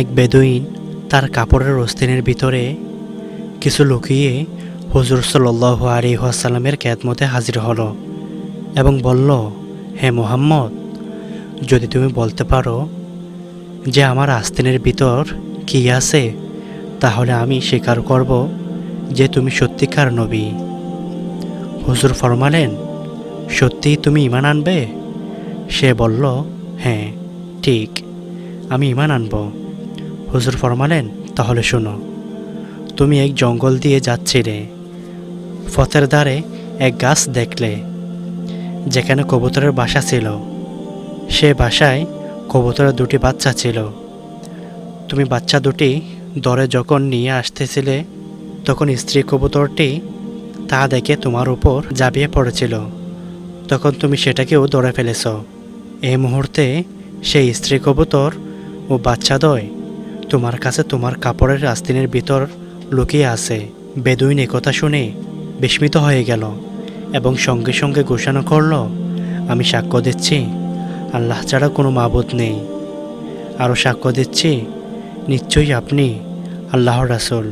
এক বেদুইন তার কাপড়ের অস্তিনের ভিতরে কিছু লুকিয়ে হুজুর সাল্লাহ আলী ক্যাদমতে হাজির হলো এবং বলল, হে মোহাম্মদ, যদি তুমি বলতে পারো যে আমার আস্তিনের ভিতর কি আছে, তাহলে আমি স্বীকার করব যে তুমি সত্যিকার নবী। হুজুর ফরমালেন, সত্যি তুমি ইমান আনবে? সে বলল হ্যাঁ ঠিক, আমি ইমান আনব। হুজুর ফরমালেন, তাহলে শোনো। তুমি এক জঙ্গল দিয়ে যাচ্ছিলে, পথের ধারে এক গাছ দেখলে, যেখানে কবুতরের বাসা ছিল। সে বাসায় কবুতরের দুটি বাচ্চা ছিল। তুমি বাচ্চা দুটি দরে যখন নিয়ে আসতেছিলে, তখন স্ত্রী কবুতরটি তা দেখে তোমার উপর জাবিয়ে পড়েছিল। তখন তুমি সেটাকেও ধরে ফেলেছ। এই মুহূর্তে সেই স্ত্রী কবুতর ও বাচ্চাদ্বয় তোমার কাছে তোমার কাপড়ের আস্তিনের ভিতর লুকিয়ে আছে। বেদুইন একথা শুনে বিস্মিত হয়ে গেল এবং সঙ্গে সঙ্গে ঘোষণা করল, আমি সাক্ষ্য দিচ্ছি, আল্লাহ ছাড়া কোনো মাবুদ নেই। আরও সাক্ষ্য দিচ্ছি, নিশ্চয়ই আপনি আল্লাহর রাসূল।